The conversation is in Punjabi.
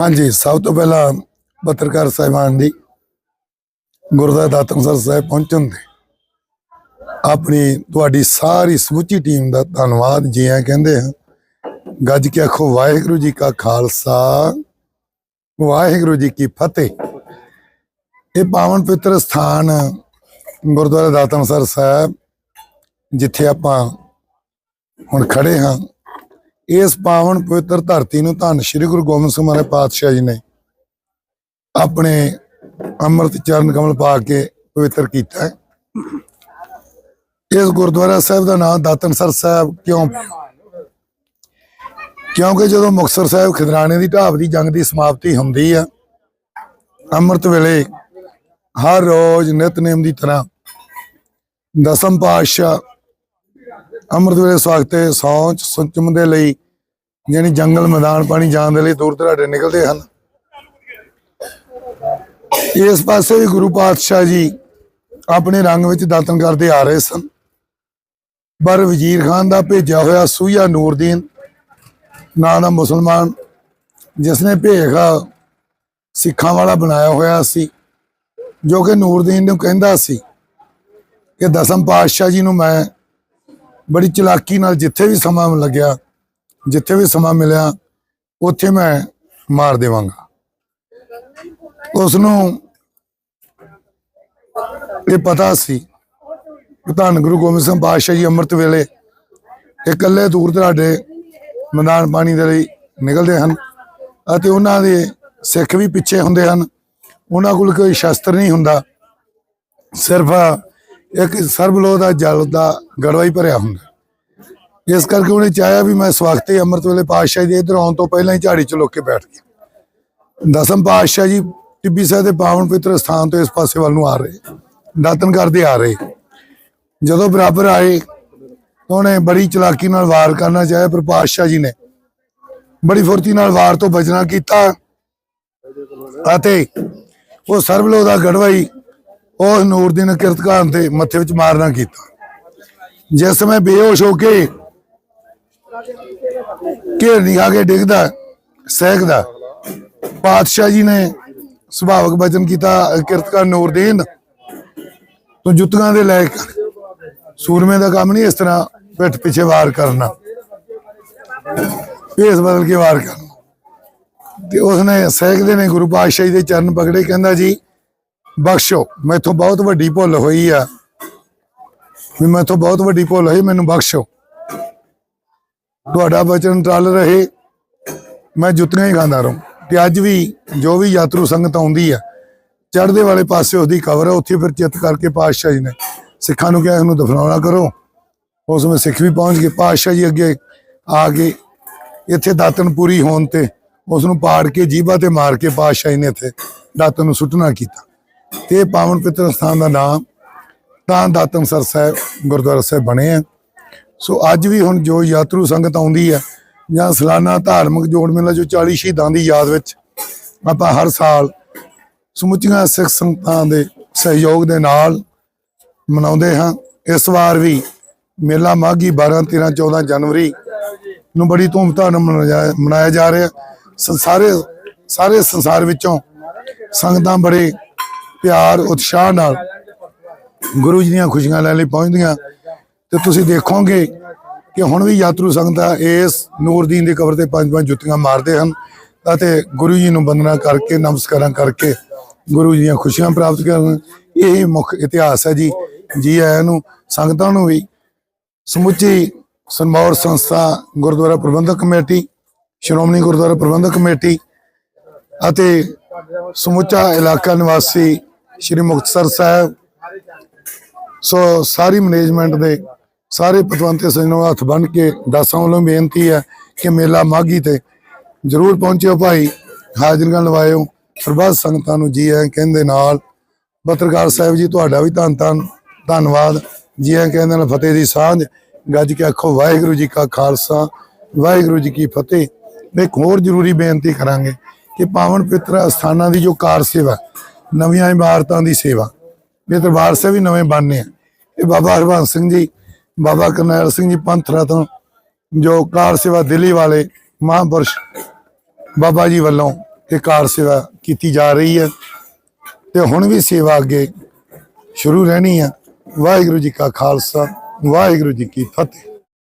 ਹਾਂਜੀ, ਸਭ ਤੋਂ ਪਹਿਲਾਂ ਪੱਤਰਕਾਰ ਸਾਹਿਬਾਨ ਦੀ ਗੁਰਦੁਆਰਾ ਦਾਤਨਸਰ ਸਾਹਿਬ ਪਹੁੰਚਣ ਤੇ ਆਪਣੀ ਤੁਹਾਡੀ ਸਾਰੀ ਸਮੁੱਚੀ ਟੀਮ ਦਾ ਧੰਨਵਾਦ ਜੀ ਆਇਆਂ ਕਹਿੰਦੇ ਹਾਂ ਗੱਜ ਕੇ ਆਖੋ, ਵਾਹਿਗੁਰੂ ਜੀ ਕਾ ਖਾਲਸਾ, ਵਾਹਿਗੁਰੂ ਜੀ ਕੀ ਫਤਿਹ। ਇਹ ਪਾਵਨ ਪਵਿੱਤਰ ਸਥਾਨ ਗੁਰਦੁਆਰਾ ਦਾਤਨਸਰ ਸਾਹਿਬ, ਜਿੱਥੇ ਆਪਾਂ ਹੁਣ ਖੜੇ ਹਾਂ। ਇਸ ਪਾਵਨ ਪਵਿੱਤਰ ਧਰਤੀ ਨੂੰ ਧੰਨ ਸ੍ਰੀ ਗੁਰੂ ਗੋਬਿੰਦ ਸਿੰਘ ਮਹਾਰਾਜ ਪਾਤਸ਼ਾਹ ਜੀ ਨੇ ਆਪਣੇ ਅੰਮ੍ਰਿਤ ਚਰਨ ਕਮਲ ਪਾ ਕੇ ਪਵਿੱਤਰ ਕੀਤਾ ਹੈ। ਇਸ ਗੁਰਦੁਆਰਾ ਸਾਹਿਬ ਦਾ ਨਾਮ ਦਾਤਨਸਰ ਸਾਹਿਬ ਕਿਉਂ? ਕਿਉਂਕਿ ਜਦੋਂ ਮੁਕਤਸਰ ਸਾਹਿਬ ਖਿਦਰਾਣੇ ਦੀ ਢਾਬ ਦੀ ਜੰਗ ਦੀ ਸਮਾਪਤੀ ਹੁੰਦੀ ਆ, ਅੰਮ੍ਰਿਤ ਵੇਲੇ ਹਰ ਰੋਜ਼ ਨਿਤਨੇਮ ਦੀ ਤਰ੍ਹਾਂ ਦਸਮ ਪਾਤਸ਼ਾਹ ਅੰਮ੍ਰਿਤ ਵੇਲੇ ਸਵਾਗਤੇ ਸੌਂਚ ਸੁਚਮ ਦੇ ਲਈ, ਯਾਨੀ ਜੰਗਲ ਮੈਦਾਨ ਪਾਣੀ ਜਾਣ ਦੇ ਲਈ ਦੂਰ ਦਰਾਡੇ ਨਿਕਲਦੇ ਹਨ। ਇਸ ਪਾਸੇ ਵੀ ਗੁਰੂ ਪਾਤਸ਼ਾਹ ਜੀ ਆਪਣੇ ਰੰਗ ਵਿੱਚ ਦਾਤਨ ਕਰਦੇ ਆ ਰਹੇ ਸਨ। ਪਰ ਵਜ਼ੀਰ ਖਾਨ ਦਾ ਭੇਜਿਆ ਹੋਇਆ ਸੂਇਆ ਨੂਰਦੀਨ, ਨਾਂ ਦਾ ਮੁਸਲਮਾਨ ਜਿਸ ਨੇ ਭੇਖ ਸਿੱਖਾਂ ਵਾਲਾ ਬਣਾਇਆ ਹੋਇਆ ਸੀ, ਜੋ ਕਿ ਨੂਰਦੀਨ ਨੂੰ ਕਹਿੰਦਾ ਸੀ ਕਿ ਦਸਮ ਪਾਤਸ਼ਾਹ ਜੀ ਨੂੰ ਮੈਂ ਬੜੀ ਚਲਾਕੀ ਨਾਲ ਜਿੱਥੇ ਵੀ ਸਮਾਂ ਲੱਗਿਆ, ਜਿੱਥੇ ਵੀ ਸਮਾਂ ਮਿਲਿਆ, ਉੱਥੇ ਮੈਂ ਮਾਰ ਦੇਵਾਂਗਾ। ਉਸ ਨੂੰ ਇਹ ਪਤਾ ਸੀ ਕਿ ਧੰਨ ਗੁਰੂ ਗੋਬਿੰਦ ਸਿੰਘ ਪਾਤਸ਼ਾਹ ਜੀ ਅੰਮ੍ਰਿਤ ਵੇਲੇ ਇਕੱਲੇ ਦੂਰ ਦਰਾਡੇ ਮੈਦਾਨ ਪਾਣੀ ਦੇ ਲਈ ਨਿਕਲਦੇ ਹਨ ਅਤੇ ਉਹਨਾਂ ਦੇ ਸਿੱਖ ਵੀ ਪਿੱਛੇ ਹੁੰਦੇ ਹਨ। ਉਹਨਾਂ ਕੋਲ ਕੋਈ ਸ਼ਸਤਰ ਨਹੀਂ ਹੁੰਦਾ। ਸਿਰਫ ਇੱਕ ਸਰਬਲੋਹ ਦਾ ਜਲ ਦਾ ਗੜਵਾ ਹੀ ਭਰਿਆ ਹੁੰਦਾ। ਇਸ ਕਰਕੇ ਉਹਨੇ ਚਾਹਿਆ ਵੀ ਮੈਂ ਸਵਾਗਤੇ ਅੰਮ੍ਰਿਤ ਵੇਲੇ ਪਾਤਸ਼ਾਹ ਜੀ ਦੇ ਆਉਣ ਤੋਂ ਪਹਿਲਾਂ ਹੀ ਝਾੜੀ 'ਚ ਲੁੱਕ ਕੇ ਬੈਠ ਗਿਆ। ਦਸਮ ਪਾਤਸ਼ਾਹ ਜੀ ਟਿੱਬੀ ਸਾਹਿਬ ਦੇ ਪਾਵਨ ਪਵਿੱਤਰ ਸਥਾਨ ਤੋਂ ਇਸ ਪਾਸੇ ਵੱਲ ਨੂੰ ਆ ਰਹੇ ਦਾਤਨ ਕਰਦੇ ਆ ਰਹੇ। ਜਦੋਂ ਬਰਾਬਰ ਆਏ ਉਹਨੇ ਬੜੀ ਚਲਾਕੀ ਨਾਲ ਵਾਰ ਕਰਨਾ ਚਾਹਿਆ, ਪਰ ਪਾਤਸ਼ਾਹ ਜੀ ਨੇ ਬੜੀ ਫੁਰਤੀ ਨਾਲ ਵਾਰ ਤੋਂ ਬਚਣਾ ਕੀਤਾ। ਅਤੇ ਉਹ ਸਰਬਲੋਹ ਦਾ ਗੜਵਾਈ ਉਹ ਨੂਰਦੀਨ ਕਿਰਤਕਾਨ ਤੇ ਮੱਥੇ ਵਿੱਚ ਮਾਰਨਾ ਕੀਤਾ। ਜਿਸ ਸਮੇਂ ਬੇਹੋਸ਼ ਹੋ ਕੇ ਘੇਰ ਆ ਕੇ ਡਿੱਗਦਾ, ਸਹਿਕਦਾ, ਪਾਤਸ਼ਾਹ ਜੀ ਨੇ ਸੁਭਾਵਕ ਬਚਨ ਕੀਤਾ ਕਿਰਤਕਾਰ ਨੂਰਦੀਨ ਤੂੰ ਜੁੱਤੀਆਂ ਦੇ ਲੈ ਕੇ ਸੂਰਮੇ ਦਾ ਕੰਮ ਨਹੀਂ ਇਸ ਤਰ੍ਹਾਂ ਪਿੱਠ ਪਿੱਛੇ ਵਾਰ ਕਰਨਾ। ਭੇਸ ਬਦਲ ਕੇ ਵਾਰ ਕਰਨਾ। ਤੇ ਉਸਨੇ ਸਹਿਕਦੇ ਨੇ ਗੁਰੂ ਪਾਤਸ਼ਾਹ ਜੀ ਦੇ ਚਰਨ ਪਕੜੇ, ਕਹਿੰਦਾ ਜੀ ਬਖਸ਼ੋ। ਮੈਥੋਂ ਬਹੁਤ ਵੱਡੀ ਭੁੱਲ ਹੋਈ ਆ। ਵੀ ਮੈਥੋਂ ਬਹੁਤ ਵੱਡੀ ਭੁੱਲ ਹੋਈ, ਮੈਨੂੰ ਬਖਸ਼ੋ। ਤੁਹਾਡਾ ਬਚਨ ਟਲ ਰਹੇ, ਮੈਂ ਜੁੱਤੀਆਂ ਹੀ ਖਾਂਦਾ ਰਹੂੰ। ਤੇ ਅੱਜ ਵੀ ਜੋ ਵੀ ਯਾਤਰੂ ਸੰਗਤ ਆਉਂਦੀ ਆ, ਚੜ੍ਹਦੇ ਵਾਲੇ ਪਾਸੇ ਉਹਦੀ ਕਬਰ ਹੈ ਉੱਥੇ ਫਿਰ ਚਿੱਤ ਕਰਕੇ ਪਾਤਸ਼ਾਹ ਜੀ ਨੇ ਸਿੱਖਾਂ ਨੂੰ ਕਿਹਾ ਇਹਨੂੰ ਦਫਨਾਉਣਾ ਕਰੋ। ਉਸ ਵਿੱਚ ਸਿੱਖ ਵੀ ਪਹੁੰਚ ਗਏ, ਪਾਤਸ਼ਾਹ ਜੀ ਅੱਗੇ ਆ ਕੇ ਇੱਥੇ ਦਾਤਨ ਪੂਰੀ ਹੋਣ ਤੇ ਉਸ ਨੂੰ ਪਾੜ ਕੇ ਜੀਭਾ ਤੇ ਮਾਰ ਕੇ ਪਾਤਸ਼ਾਹ ਜੀ ਨੇ ਇੱਥੇ ਦਾਤਨ ਨੂੰ ਸੁੱਟਣਾ ਕੀਤਾ। ਤੇ ਪਾਵਨ ਪਿੱਤਰ ਸਥਾਨ ਦਾ ਨਾਮ ਤਾਂ ਦਾਤਨ ਸਰ ਸਾਹਿਬ, ਗੁਰਦੁਆਰਾ ਸਾਹਿਬ ਬਣੇ ਆ। ਸੋ ਅੱਜ ਵੀ ਹੁਣ ਜੋ ਯਾਤਰੂ ਸੰਗਤ ਆਉਂਦੀ ਹੈ ਜਾਂ ਸਲਾਨਾ ਧਾਰਮਿਕ ਜੋੜ ਮੇਲਾ ਜੋ 40 ਸ਼ਹੀਦਾਂ ਦੀ ਯਾਦ ਵਿੱਚ ਆਪਾਂ ਹਰ ਸਾਲ ਸਮੁੱਚੀਆਂ ਸਿੱਖ ਸੰਗਤਾਂ ਦੇ ਸਹਿਯੋਗ ਦੇ ਨਾਲ ਮਨਾਉਂਦੇ ਹਾਂ। ਇਸ ਵਾਰ ਵੀ ਮੇਲਾ ਮਾਘੀ 12 13 14 ਜਨਵਰੀ ਨੂੰ ਬੜੀ ਧੂਮਧਾਮ ਨਾਲ ਮਨਾਇਆ- ਮਨਾਇਆ ਜਾ ਰਿਹਾ। ਸ- ਸਾਰੇ ਸਾਰੇ ਸੰਸਾਰ ਵਿੱਚੋਂ ਸੰਗਤਾਂ ਬੜੇ ਪਿਆਰ, ਉਤਸ਼ਾਹ ਨਾਲ ਗੁਰੂ ਜੀ ਦੀਆਂ ਖੁਸ਼ੀਆਂ ਲੈਣ ਲਈ ਪਹੁੰਚਦੀਆਂ। ਤੇ ਤੁਸੀਂ ਦੇਖੋਗੇ ਕਿ ਹੁਣ ਵੀ ਯਾਤਰੂ ਸੰਗਤਾਂ ਇਸ ਨੂਰਦੀਨ ਦੀ ਕਬਰ ਤੇ ਪੰਜ ਪੰਜ ਜੁੱਤੀਆਂ ਮਾਰਦੇ ਹਨ ਅਤੇ ਗੁਰੂ ਜੀ ਨੂੰ ਬੰਦਨਾ ਕਰਕੇ, ਨਮਸਕਾਰਾਂ ਕਰਕੇ ਗੁਰੂ ਜੀ ਦੀਆਂ ਖੁਸ਼ੀਆਂ ਪ੍ਰਾਪਤ ਕਰਨ। ਇਹ ਮੁੱਖ ਇਤਿਹਾਸ ਹੈ ਜੀ। ਜੀ ਆਇਆਂ ਨੂੰ, ਸੰਗਤਾਂ ਨੂੰ ਵੀ ਸਮੁੱਚੀ ਸਨਮੌਰ ਸੰਸਥਾ, ਗੁਰਦੁਆਰਾ ਪ੍ਰਬੰਧਕ ਕਮੇਟੀ, ਸ਼੍ਰੋਮਣੀ ਗੁਰਦੁਆਰਾ ਪ੍ਰਬੰਧਕ ਕਮੇਟੀ ਅਤੇ ਸਮੁੱਚਾ ਇਲਾਕਾ ਨਿਵਾਸੀ ਸ਼੍ਰੀ ਮੁਕਤਸਰ ਸਾਹਿਬ। ਸੋ ਸਾਰੀ ਮੈਨੇਜਮੈਂਟ ਦੇ ਸਾਰੇ ਪਤਵੰਤੇ ਸਜਣੋਂ ਹੱਥ ਬੰਨ ਕੇ ਦਾਸਾਂ ਵੱਲੋਂ ਬੇਨਤੀ ਹੈ ਕਿ ਮੇਲਾ ਮਾਗੀ ਤੇ ਜਰੂਰ ਪਹੁੰਚਿਓ ਭਾਈ। ਹਾਜ਼ਰੀਆਂ ਲਵਾਇਓ। ਸਰਬੱਤ ਸੰਗਤਾਂ ਨੂੰ ਜੀ ਆਇਆਂ ਕਹਿੰਦੇ ਨਾਲ ਪੱਤਰਕਾਰ ਸਾਹਿਬ ਜੀ, ਤੁਹਾਡਾ ਵੀ ਧੰਨ ਧੰਨ, ਧੰਨਵਾਦ। ਜੀ ਆਇਆਂ ਕਹਿੰਦੇ ਨਾਲ ਫਤਿਹ ਦੀ ਸਾਂਝ। ਗੱਜ ਕੇ ਆਖੋ, ਵਾਹਿਗੁਰੂ ਜੀ ਕਾ ਖਾਲਸਾ, ਵਾਹਿਗੁਰੂ ਜੀ ਕੀ ਫਤਿਹ। ਮੈਂ ਇੱਕ ਹੋਰ ਜ਼ਰੂਰੀ ਬੇਨਤੀ ਕਰਾਂਗੇ ਕਿ ਪਾਵਨ ਪਿੱਤਰ ਅਸਥਾਨਾਂ ਦੀ ਜੋ ਕਾਰ ਸੇਵਾ ਨਵੀਆਂ ਇਮਾਰਤਾਂ ਦੀ ਸੇਵਾ। ਇਹ ਦਰਬਾਰ ਸਾਹਿਬ ਵੀ ਨਵੇਂ ਬਣਨੇ ਆ। ਇਹ ਬਾਬਾ ਹਰਬੰਸ ਸਿੰਘ ਜੀ, ਬਾਬਾ ਕਰਨੈਲ ਸਿੰਘ ਜੀ ਪੰਥ ਰਤਨ ਜੋ ਕਾਰ ਸੇਵਾ ਦਿੱਲੀ ਵਾਲੇ ਮਹਾਂਪੁਰਸ਼ ਬਾਬਾ ਜੀ ਵੱਲੋਂ ਇਹ ਕਾਰ ਸੇਵਾ ਕੀਤੀ ਜਾ ਰਹੀ ਹੈ। ਤੇ ਹੁਣ ਵੀ ਸੇਵਾ ਅੱਗੇ ਸ਼ੁਰੂ ਰਹਿਣੀ ਆ। ਵਾਹਿਗੁਰੂ ਜੀ ਕਾ ਖਾਲਸਾ, ਵਾਹਿਗੁਰੂ ਜੀ ਕੀ ਫਤਿਹ।